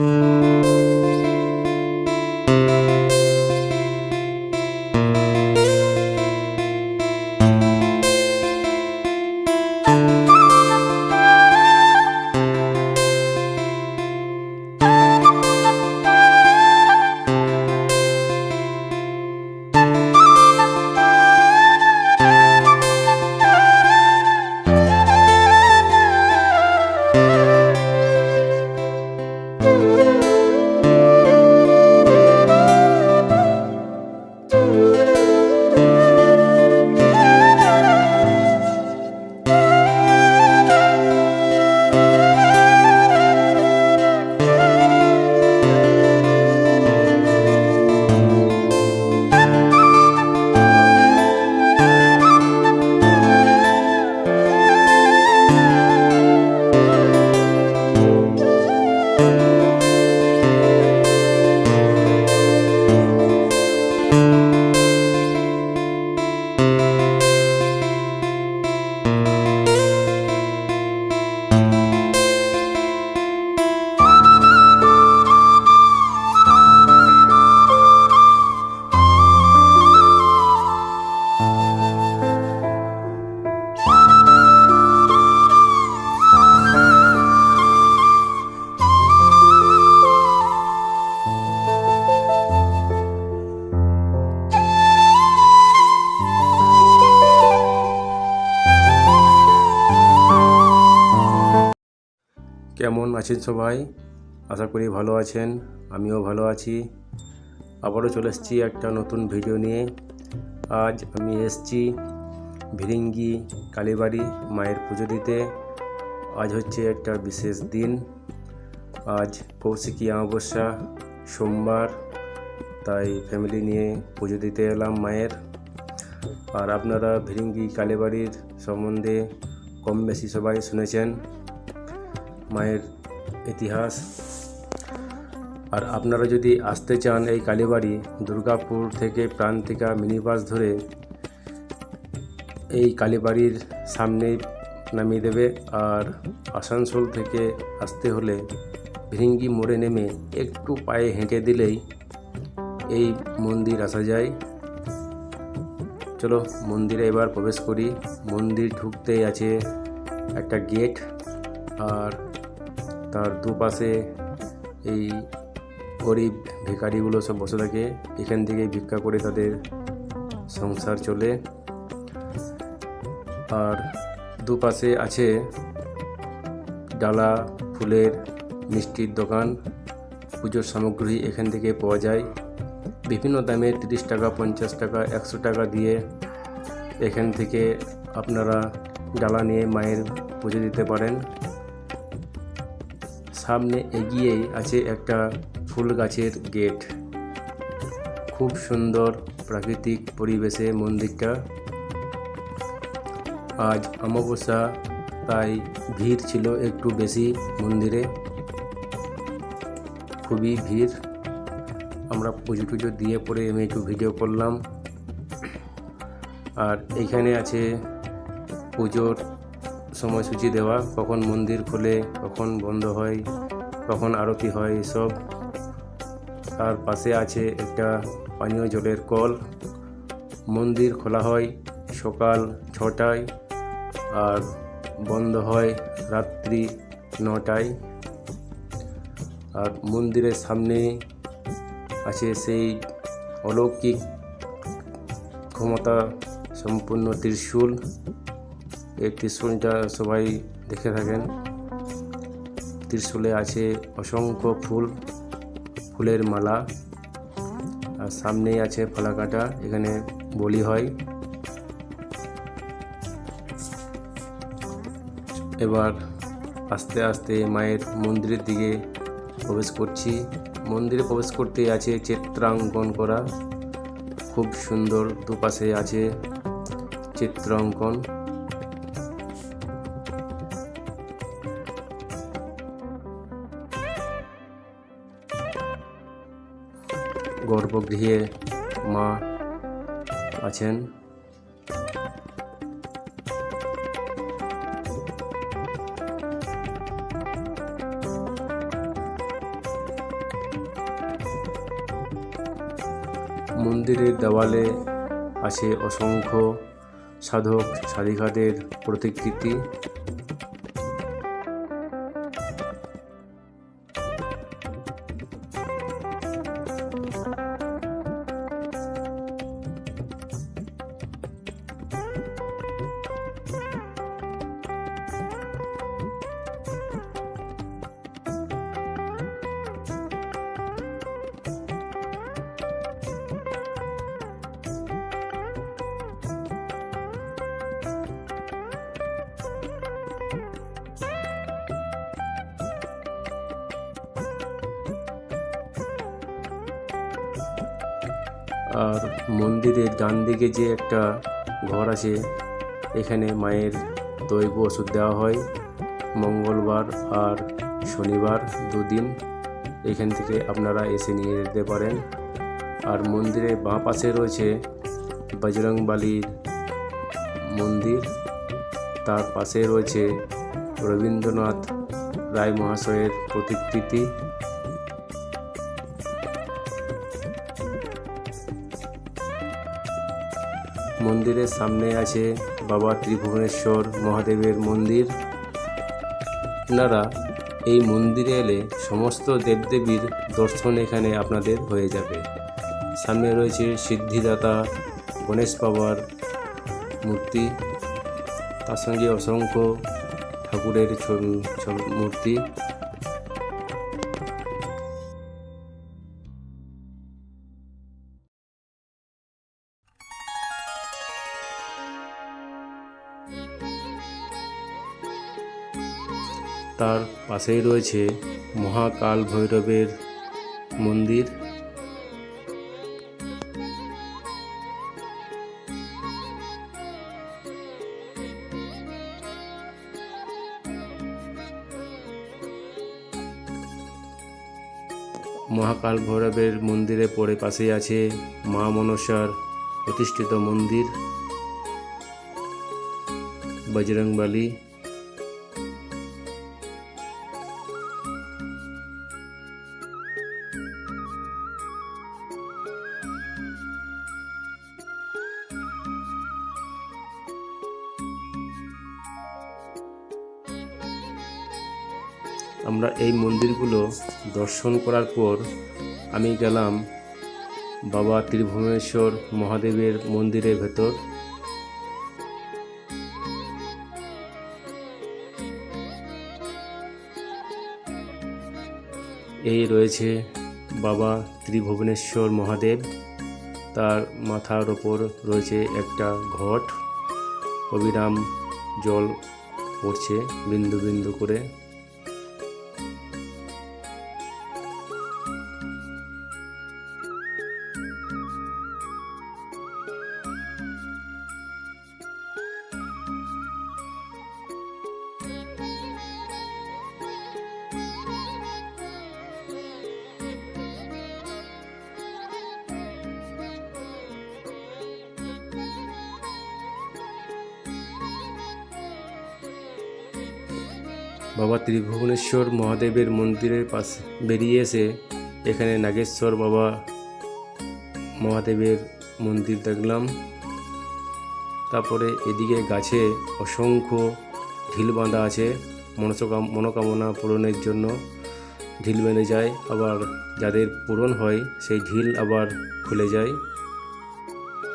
Música কেমন আছেন সবাই? আশা করি ভালো আছেন, আমিও ভালো আছি। আবারও চলে এসেছি একটা নতুন ভিডিও নিয়ে। আজ আমি এসেছি ভিরিঙ্গি কালীবাড়ি মায়ের পুজো দিতে। আজ হচ্ছে একটা বিশেষ দিন। আজ কৌশিকী অমাবস্যা, সোমবার, তাই ফ্যামিলি নিয়ে পুজো দিতে এলাম মায়ের। আর আপনারা ভিরিঙ্গি কালীবাড়ির সম্বন্ধে কম বেশি সবাই শুনেছেন। মায়ের ইতিহাস। আর আপনারা যদি আসতে চান এই কালীবাড়ি, দুর্গাপুর থেকে প্রান্তিকা মিনি বাস ধরে, এই কালীবাড়ির সামনেই নামিয়ে দেবে। আর আসানসোল থেকে আসতে হলে ভিরিঙ্গি মোড়ে নেমে একটু পায়ে হেঁটে দিলেই এই মন্দির আসা যায়। চলো মন্দিরে এবার প্রবেশ করি। মন্দির ঢুকতেই আছে একটা গেট। আর তার দুপাশে এই গরিব ভিখারিগুলো সব বসে থাকে। এখান থেকে ভিক্ষা করে তাদের সংসার চলে। আর দুপাশে আছে ডালা, ফুলের মিষ্টির দোকান। পুজোর সামগ্রী এখান থেকে পাওয়া যায়। বিভিন্ন দামে তিরিশ টাকা, পঞ্চাশ টাকা, একশো টাকা দিয়ে এখান থেকে আপনারা ডালা নিয়ে মায়ের পুজো দিতে পারেন। সামনে এগিয়েই আছে একটা ফুল গাছের গেট। খুব সুন্দর প্রাকৃতিক পরিবেশে মন্দিরটা। আজ অমাবস্যা, তাই ভিড় ছিল একটু বেশি মন্দিরে। খুবই ভিড়। আমরা পুজো টুজো দিয়ে পরে আমি একটু ভিডিও করলাম। আর এইখানে আছে পুজোর সময়সূচি দেওয়া, কখন মন্দির খোলে, কখন বন্ধ হয়, কখন আরতি হয়, এসব। তার পাশে আছে একটা পানীয় জলের কল। মন্দির খোলা হয় সকাল ছটায় আর বন্ধ হয় রাত্রি নটায়। আর মন্দিরের সামনে আছে সেই অলৌকিক ক্ষমতা সম্পূর্ণ ত্রিশূল। এই ত্রিশূলটা সবাই দেখে থাকেন। ত্রিশূলে আছে অসংখ্য ফুল, ফুলের মালা। আর সামনেই আছে ফলাকাটা, এখানে বলি হয়। এবার আস্তে আস্তে মায়ের মন্দিরের দিকে প্রবেশ করছি। মন্দিরে প্রবেশ করতে আছে চিত্রাঙ্কন করা। খুব সুন্দর দুপাশে আছে চিত্রাঙ্কন। গর্ভগৃহে মা আছেন। মন্দিরের দেওয়ালে আছে অসংখ্য সাধক সাধিকাদের প্রতিকৃতি। আর মন্দিরের ডান দিকে যে একটা ঘর আছে, এখানে মায়ের দৈব ওষুধ দেওয়া হয়। মঙ্গলবার আর শনিবার দুদিন এখান থেকে আপনারা এসে নিয়ে যেতে পারেন। আর মন্দিরের বাঁ পাশে রয়েছে বজরংবালির মন্দির। তার পাশে রয়েছে রবীন্দ্রনাথ রায় মহাশয়ের প্রতিকৃতি। মন্দিরের সামনে আছে বাবা ত্রিভুবনেশ্বর মহাদেবের মন্দির। আপনারা এই মন্দিরে এলে সমস্ত দেবদেবীর দর্শন এখানে আপনাদের হয়ে যাবে। সামনে রয়েছে সিদ্ধিদাতা, গণেশ বাবার মূর্তি, তার সঙ্গে অসংখ্য ঠাকুরের মূর্তি। পাশেই রয়েছে মহাকাল ভৈরবের মন্দির। মহাকাল ভৈরবের মন্দিরে পরে পাশেই আছে মা মনসার প্রতিষ্ঠিত মন্দির। বজরংবলী আমরা এই মন্দিরগুলো দর্শন করার পর আমি গেলাম বাবা ত্রিভুবনেশ্বর মহাদেবের মন্দিরের ভেতর। এই রয়েছে বাবা ত্রিভুবনেশ্বর মহাদেব। তার মাথার ওপর রয়েছে একটা ঘট। অবিরাম জল পড়ছে বিন্দু বিন্দু করে। বাবা ত্রিভুবনেশ্বর মহাদেবের মন্দিরের পাশে বেরিয়ে এসে এখানে নাগেশ্বর বাবা মহাদেবের মন্দির দেখলাম। তারপরে এদিকে গাছে অসংখ্য ঢিল বাঁধা আছে। মনসকাম মনোকামনা পূরণের জন্য ঢিল বেঁধে যায়। আবার যাদের পূরণ হয়, সেই ঢিল আবার খুলে যায়।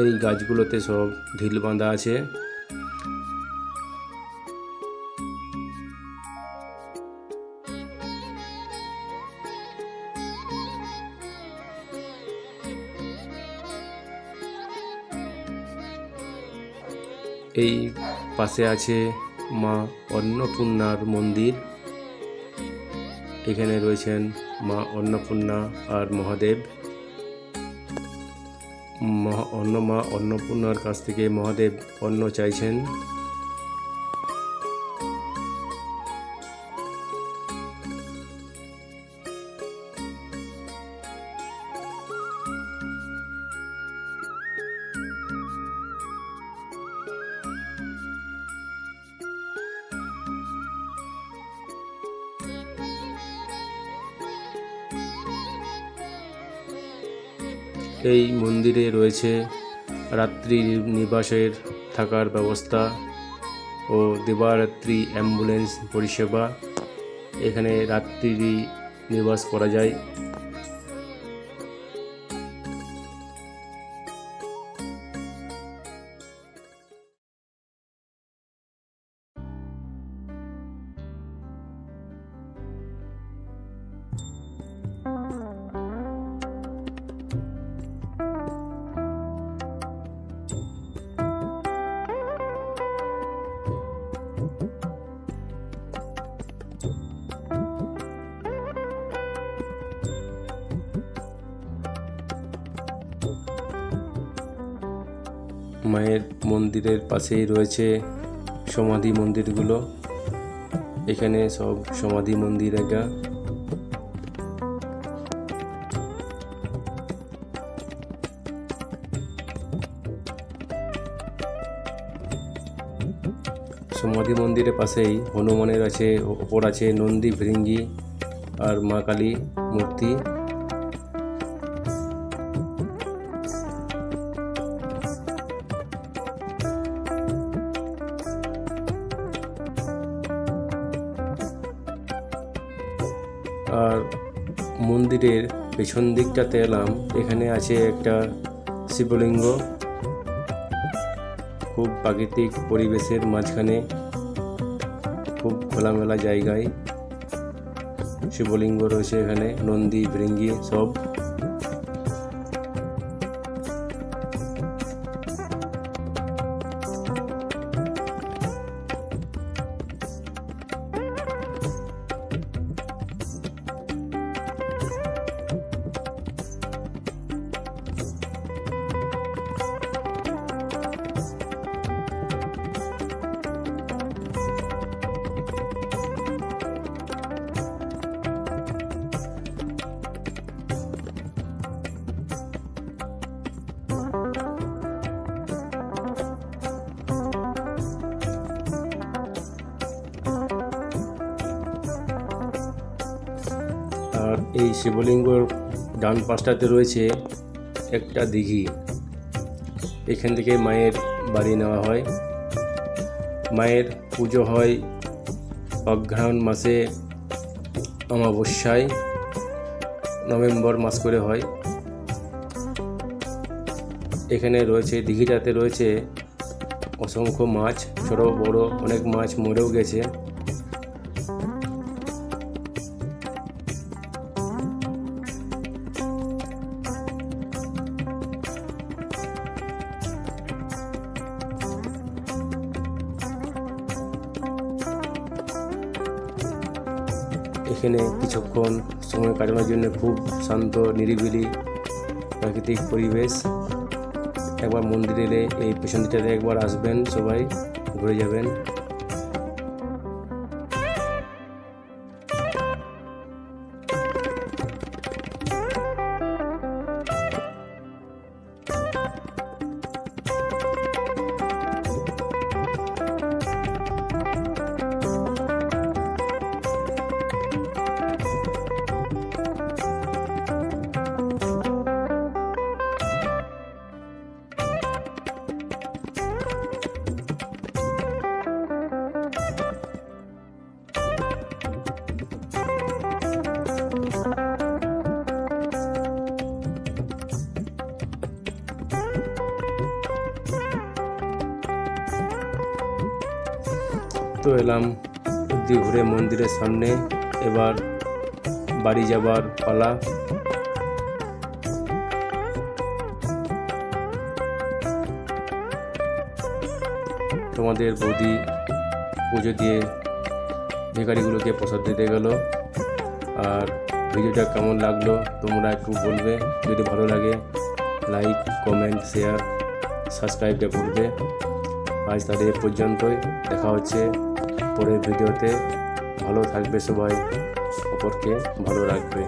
এই গাছগুলোতে সব ঢিল বাঁধা আছে। এই পাশে আছে মা অন্নপূর্ণার মন্দির। এখানে রয়েছেন মা অন্নপূর্ণা আর মহাদেব। মহা অন্ন মা অন্নপূর্ণার কাছ থেকে মহাদেব অন্ন চাইছেন। এই মন্দিরে রয়েছে রাত্রি নিবাসের থাকার ব্যবস্থা ও দিবারাত্রি অ্যাম্বুলেন্স পরিষেবা। এখানে রাত্রি নিবাস করা যায়। মায়ের মন্দিরের পাশেই রয়েছে সমাধি মন্দিরগুলো। এখানে সব সমাধি মন্দির এটা সমাধি মন্দিরের পাশেই হনুমানের আছে, ওপর আছে নন্দী ভৃঙ্গি আর মা কালী মূর্তি। আর মন্দিরের পেছন দিকটাতে এলাম। এখানে আছে একটা শিবলিঙ্গ। খুব প্রাকৃতিক পরিবেশের মাঝখানে খুব খোলামেলা জায়গায় শিবলিঙ্গ রয়েছে এখানে, নন্দী ভৃঙ্গি সব। এই শিবলিঙ্গর ডান পাশটাতে রয়েছে একটা দিঘি। এখান থেকে মায়ের বাড়ি নেওয়া হয়। মায়ের পুজো হয় অঘ্রাণ মাসে অমাবস্যায়, নভেম্বর মাস করে হয়। এখানে রয়েছে, দিঘিটাতে রয়েছে অসংখ্য মাছ, ছোট, বড় অনেক মাছ মরেও গেছে। এখানে কিছুক্ষণ সময় কাটানোর জন্য খুব শান্ত, নিরিবিলি প্রাকৃতিক পরিবেশ। একবার মন্দিরে এই পেছন দিকটাতে একবার আসবেন, সবাই ঘুরে যাবেন। তো এলাম অব্দি ঘুরে মন্দিরের সামনে। এবার বাড়ি যাবার পালা। তোমাদের বৌদি পুজো দিয়ে ভিখারিগুলোকে প্রসাদ দিতে গেল। আর ভিডিওটা কেমন লাগল তোমরা একটু বলবে। যদি ভালো লাগে, লাইক, কমেন্ট, শেয়ার সাবস্ক্রাইবটা করবে। আজ এ পর্যন্তই। দেখা হচ্ছে। পরের ভিডিওতে ভালো থাকবে সবাই অপরকে ভালো রাখবে।